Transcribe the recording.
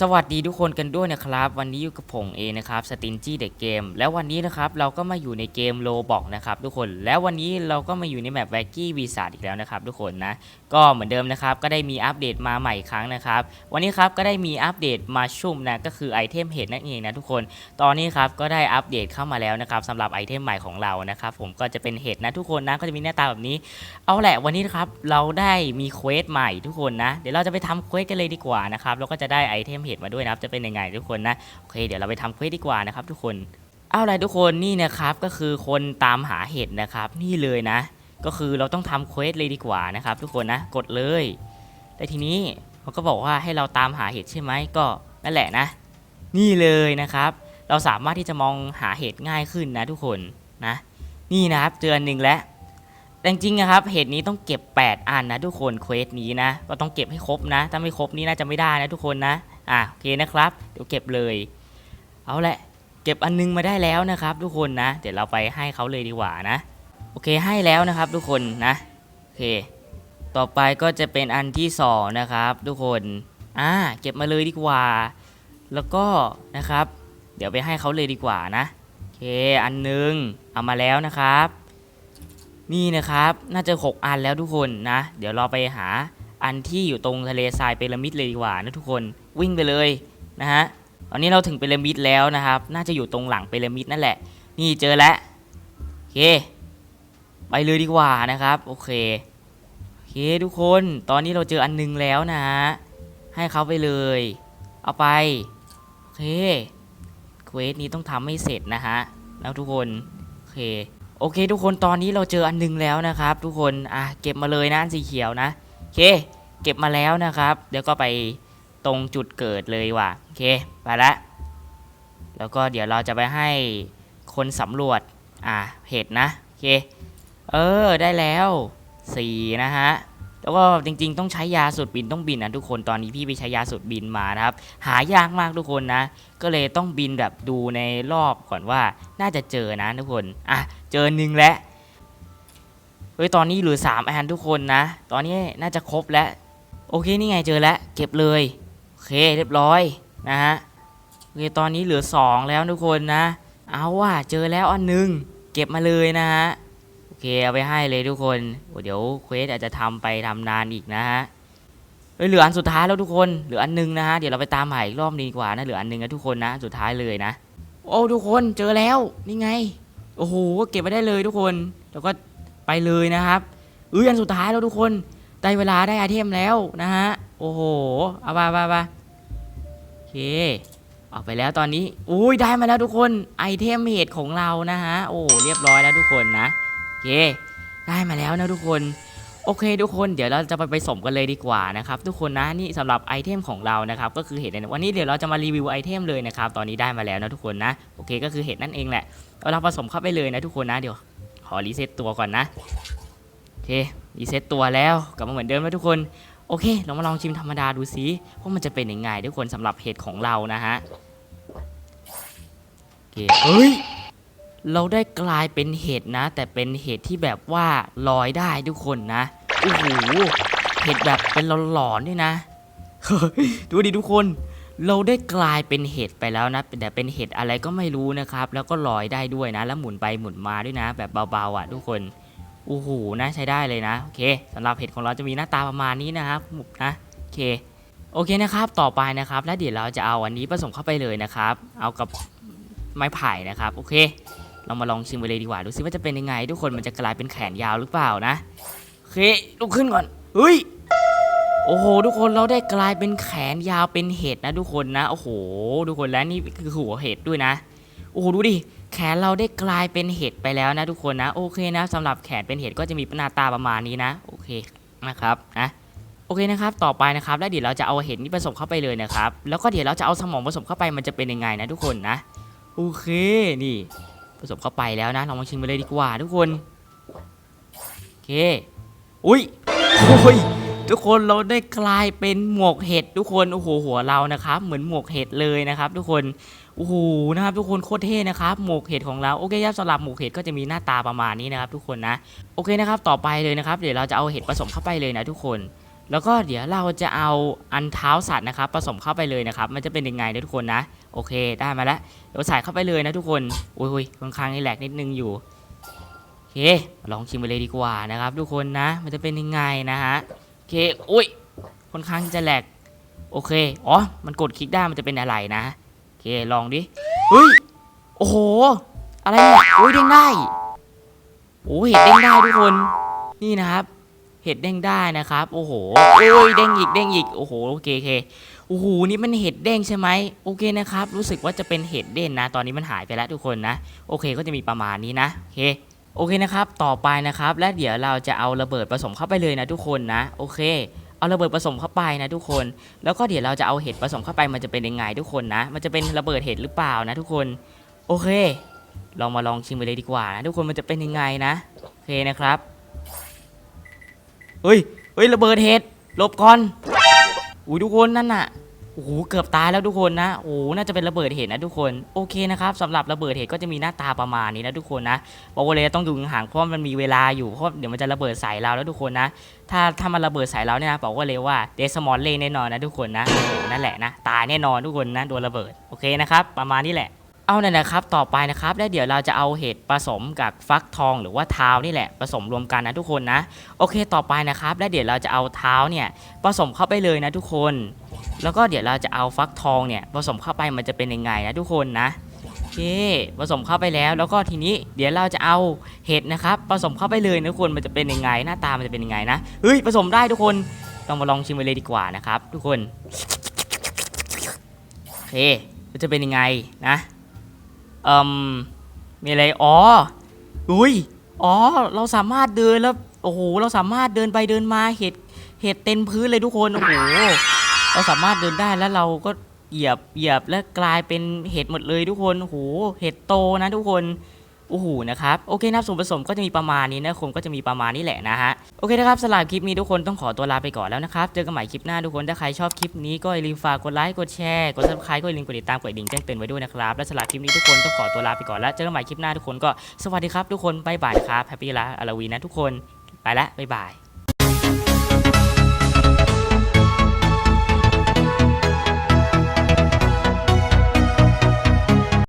สวัสดีทุกคนกันด้วยนะครับ วันนี้อยู่กับผมเองนะครับสตินจี้เด็กเกม แล้ววันนี้นะครับเราก็มาอยู่ในเกมโลบอกนะครับทุกคนแล้ววันนี้เราก็มาอยู่ในแมปแวกกี้วีซาร์อีกแล้วนะครับทุกคนนะก็เหมือนเดิมนะครับก็ได้มีอัปเดตมาใหม่ครั้งนะครับ วันนี้ครับก็ได้มีอัปเดตมาชุ่มนะก็คือไอเทมเห็ดนั่นเองนะทุกคน ตอนนี้ครับก็ได้อัปเดตเข้ามาแล้วนะครับสำหรับไอเทมใหม่ของเรานะครับผมก็จะเป็นเห็ดนะทุกคนนะก็จะมีหน้าตาแบบนี้ เอาแหละวันนี้นะครับเราได้มีเควสใหม่ทุกคนนะเดี๋ยวเราจะไปทำเควสกันเลยดีกว่านะครับแล้วก็จะได้ไอเทมเห็ดมาด้วยนะครับ จะเป็นยังไงทุกคนนะ โอเค เดี๋ยวเราไปทำเควสดีกว่านะครับ ทุกคน เอาละทุกคนนี่นะครับก็คือคนตามหาเห็ดนะครับ นี่เลยนะ ก็คือเราต้องทำเควสเลยดีกว่านะครับ ทุกคนนะกดเลย แต่ทีนี้มันก็บอกว่าให้เราตามหาเห็ดใช่ไหมก็นั่นแหละนะ นี่เลยนะครับ เราสามารถที่จะมองหาเห็ดง่ายขึ้นนะทุกคนนะ นี่นะครับเจออนหนึ่งแล้วแต่จริงๆนะครับเหตุนี้ต้องเก็บ 8 อันนะทุกคนเควสนี้นะ ก็ต้องเก็บให้ครบนะ ถ้าไม่ครบนี่น่าจะไม่ได้นะทุกคนนะ อะโอเคนะครับ เดี๋ยวเก็บเลย เอาแหละ เก็บอันนึงมาได้แล้วนะครับ ทุกคนนะ เดี๋ยวเราไปให้เขาเลยดีกว่านะ โอเคให้แล้วนะครับทุกคนนะ โอเค ต่อไปก็จะเป็นอันที่สองนะครับ ทุกคน อ่า เก็บมาเลยดีกว่า แล้วก็นะครับ เดี๋ยวไปให้เขาเลยดีกว่านะ โอเค อันหนึง เอามาแล้วนะครับนี่นะครับ น่าจะ 6 อันแล้วทุกคนนะ เดี๋ยวเราไปหาอันที่อยู่ตรงทะเลทรายพีระมิดเลยดีกว่านะทุกคน วิ่งไปเลยนะฮะตอนนี้เราถึงพีระมิดแล้วนะครับ น่าจะอยู่ตรงหลังพีระมิดนั่นแหละ นี่เจอแล้วโอเค ไปเลยดีกว่านะครับ โอเคโอเคทุกคนตอนนี้เราเจออันหนึงแล้วนะฮะให้เขาไปเลย เอาไปโอเคเควสนี้ต้องทำให้เสร็จนะฮะแล้วทุกคนโอเคโอเค ทุกคนตอนนี้เราเจออันหนึงแล้วนะครับ ทุกคนอะเก็บมาเลยนะสีเขียวนะโอเค เก็บมาแล้วนะครับ เดี๋ยวก็ไป ตรงจุดเกิดเลยว่ะโอเคไปละแล้วก็เดี๋ยวเราจะไปให้คนสำรวจอะเห็ดนะโอเคเออได้แล้วสี่นะฮะแล้วก็จริงๆ ต้องใช้ยาสูตรบินต้องบินนะทุกคนตอนนี้พี่ไปใช้ยาสูตรบินมานะครับ หายากมากทุกคนนะ ก็เลยต้องบินแบบดูในรอบก่อนว่าน่าจะเจอนะทุกคนอะเจอหนึ่งแล้วเฮ้ยตอนนี้เหลือ3อันทุกคนนะ ตอนนี้น่าจะครบแล้ว โอเคนี่ไงเจอแล้ว เก็บเลย เคเรียบร้อยนะฮะโอเคตอนนี้เหลือ 2 แล้วทุกคนนะ เอาว่ะเจอแล้วอันหนึ่งเก็บมาเลยนะฮะโอเคเอาไปให้เลยทุกคนเดี๋ยวเควสอาจจะทำไปทำนานอีกนะฮะเฮ้ยเหลืออันสุดท้ายแล้วทุกคนเหลืออันหนึงนะฮะเดี๋ยวเราไปตามหาอีกรอบนึงดีกว่านะเหลืออันหนึงนะทุกคนนะสุดท้ายเลยนะ โอ้ทุกคนเจอแล้วนี่ไงโอ้โหเก็บไว้ได้เลยทุกคนแล้วก็ไปเลยนะครับเอ้ยอันสุดท้ายแล้วทุกคนได้เวลาได้ไอเทมแล้วนะฮะโอ้โหเอาไปไปไป อเคออกไปแล้วตอนนี้อุ้ยได้มาแล้วทุกคนไอเทมเห็ดของเรานะฮะโอ้เรียบร้อยแล้วทุกคนนะโอเค ได้มาแล้วนะทุกคนโอเคทุกคนเดี๋ยวเราจะไปไปสมกันเลยดีกว่านะครับทุกคนนะนี่สำหรับไอเทมของเรานะครับก็คือเห็ดในวันนี้เดี๋ยวเราจะมารีวิวไอเทมเลยนะครับตอนนี้ได้มาแล้วนะทุกคนนะโอเคก็คือเห็ดนั่นเองแหละเอาเราผสมเข้าไปเลยนะทุกคนนะเดี๋ยวขอรีเซ็ตตัวก่อนนะโอเครีเซ็ตตัวแล้วกลับมาเหมือนเดิมแล้วทุกคน โอเค เรามาลองชิมธรรมดาดูซิว่ามันจะเป็นยังไงทุกคนสำหรับเห็ดของเรานะฮะโอเคเฮ้ยเราได้กลายเป็นเห็ดนะ แต่เป็นเห็ดที่แบบว่าลอยได้ทุกคนนะโอ้โหเห็ดแบบเป็นหลอนๆด้วยนะดูดิทุกคน เราได้กลายเป็นเห็ดไปแล้วนะแต่เป็นเห็ดอะไรก็ไม่รู้นะครับ แล้วก็ลอยได้ด้วยนะ แล้วหมุนไปหมุนมาด้วยนะ แบบเบาๆอะทุกคน โอ้โหนะใช้ได้เลยนะโอเคสำหรับเห็ดของเราจะมีหน้าตาประมาณนี้นะครับนะโอเคโอเคนะครับต่อไปนะครับ แล้วเดี๋ยวเราจะเอาอันนี้ผสมเข้าไปเลยนะครับ เอากับไม้ไผ่นะครับโอเค เรามาลองชิมไปเลยดีกว่าดูซิว่าจะเป็นยังไง ทุกคนมันจะกลายเป็นแขนยาวหรือเปล่านะโอเคลุกขึ้นก่อนเฮ้ยโอ้โหทุกคนเราได้กลายเป็นแขนยาวเป็นเห็ดนะ ทุกคนนะโอ้โหทุกคนและนี่คือหัวเห็ดด้วยนะโอ้โหดูดิ แขนเราได้กลายเป็นเห็ดไปแล้วนะทุกคนนะโอเคนะสำหรับแขนเป็นเห็ดก็จะมีหน้าตาประมาณนี้นะโอเคนะครับนะโอเคนะครับ ต่อไปนะครับ แล้วเดี๋ยวเราจะเอาเห็ดนี้ผสมเข้าไปเลยนะครับ แล้วก็เดี๋ยวเราจะเอาสมองผสมเข้าไปมันจะเป็นยังไงนะทุกคนนะ โอเค นี่ ผสมเข้าไปแล้วนะเรามาชิมไปเลยดีกว่า ทุกคน โอเค อุ้ยโอ้ย ทุกคนเราได้กลายเป็นหมวกเห็ดทุกคน โอ้โห หัวเรานะครับ เหมือนหมวกเห็ดเลยนะครับ ทุกคน โอ้โหนะครับทุกคนโคตรเท่นะครับหมวกเห็ดของเราโอเคครับสำหรับหมวกเห็ดก็จะมีหน้าตาประมาณนี้นะครับ ทุกคนนะโอเคนะครับต่อไปเลยนะครับ เดี๋ยวเราจะเอาเห็ดผสมเข้าไปเลยนะทุกคน แล้วก็เดี๋ยวเราจะเอาอันเท้าสัตว์นะครับผสมเข้าไปเลยนะครับมันจะเป็นยังไงนะทุกคนนะ โอเคได้มาแล้วเดี๋ยวใส่เข้าไปเลยนะทุกคนโอ้ยค่อนข้างแหลกนิดนึงอยู่โอเคลองชิมไปเลยดีกว่านะครับ ทุกคนนะ มันจะเป็นยังไงนะฮะโอเคอุ้ยค่อนข้างจะแหลกโอเคอ๋อมันกดคลิกได้มันจะเป็นอะไรนะ คลองดิเฮ้ยโอ้โห อะไรเนี่ยอุ้ยเด้งได้โอ้เห็ดเด้งได้ทุกคนนี่นะครับ เห็ดเด้งได้นะครับ โอ้โหโอ้ยเด้งอีกเด้งอีกโอ้โหโอเคโอเคโอ้โหนี่มันเห็ดเด้งใช่ไหมโอเคนะครับ รู้สึกว่าจะเป็นเห็ดเด้งนะ ตอนนี้มันหายไปแล้วทุกคนนะ โอเคก็จะมีประมาณนี้นะโอเคโอเคนะครับ ต่อไปนะครับ และเดี๋ยวเราจะเอาระเบิดผสมเข้าไปเลยนะทุกคนนะ โอเค เอาระเบิดผสมเข้าไปนะทุกคน แล้วก็เดี๋ยวเราจะเอาเห็ดผสมเข้าไปมันจะเป็นยังไงทุกคนนะ มันจะเป็นระเบิดเห็ดหรือเปล่านะทุกคน โอเค ลองมาลองชิมไปเลยดีกว่านะทุกคนมันจะเป็นยังไงนะ โอเคนะครับเฮ้ยเฮ้ยระเบิดเห็ดหลบก่อนอุ้ยทุกคนนั่นน่ะ โอ้โหเกือบตายแล้วทุกคนนะโอ้โหน่าจะเป็นระเบิดเห็ดนะทุกคนโอเคนะครับสำหรับระเบิดเห็ดก็จะมีหน้าตาประมาณนี้นะทุกคนนะบอกว่าเลยต้องอยู่ห่างเพราะว่ามันมีเวลาอยู่เพราะเดี๋ยวมันจะระเบิดใส่เราแล้วทุกคนนะ ถ้าถ้ามันระเบิดใส่เราเนี่ยนะบอกว่าเลยว่าเดสมอลเล่แน่นอนนะทุกคนนะโอ้นั่นแหละนะตายแน่นอนทุกคนนะโดนระเบิดโอเคนะครับประมาณนี้แหละเอาเนี่ยนะครับต่อไปนะครับแล้วเดี๋ยวเราจะเอาเห็ดผสมกับฟักทองหรือว่าเท้านี่แหละผสมรวมกันนะทุกคนนะ โอเคต่อไปนะครับแล้วเดี๋ยวเราจะเอาเท้าเนี่ยผสมเข้าไปเลยนะทุกคน แล้วก็เดี๋ยวเราจะเอาฟักทองเนี่ยผสมเข้าไปมันจะเป็นยังไงนะทุกคนนะโอเคผสมเข้าไปแล้ว แล้วก็ทีนี้เดี๋ยวเราจะเอาเห็ดนะครับผสมเข้าไปเลยนะทุกคนมันจะเป็นยังไง หน้าตามันจะเป็นยังไงนะเฮ้ยผสมได้ทุกคนต้องมาลองชิมไปเลยดีกว่านะครับ ทุกคนโอเคมันจะเป็นยังไงนะเอ่มมีอะไรอ๋ออุ้ยอ๋อเราสามารถเดินแล้วโอ้โหเราสามารถเดินไปเดินมาเห็ดเห็ดเต็มพื้นเลยทุกคนโอ้โห เราสามารถเดินได้แล้วเราก็เหยียบเหยียบแล้วกลายเป็นเห็ดหมดเลยทุกคนโหเห็ดโตนะทุกคนโอ้โหนะครับโอเคนะครับส่วนผสมก็จะมีประมาณนี้นะคงก็จะมีประมาณนี้แหละนะฮะโอเคนะครับสำหรับคลิปนี้ทุกคนต้องขอตัวลาไปก่อนแล้วนะครับเจอกันใหม่คลิปหน้าทุกคนถ้าใครชอบคลิปนี้ก็อย่าลืมฝากกดไลค์กดแชร์กด subscribe ก็อย่าลืมกดติดตามกดดิ่งแจ้งเตือนไว้ด้วยนะครับและสำหรับคลิปนี้ทุกคนต้องขอตัวลาไปก่อนแล้วเจอกันใหม่คลิปหน้าทุกคนก็สวัสดีครับทุกคนบ๊ายบายครับแฮปปี้ลาอาลาวีนะทุกคนไปละบ๊ายบาย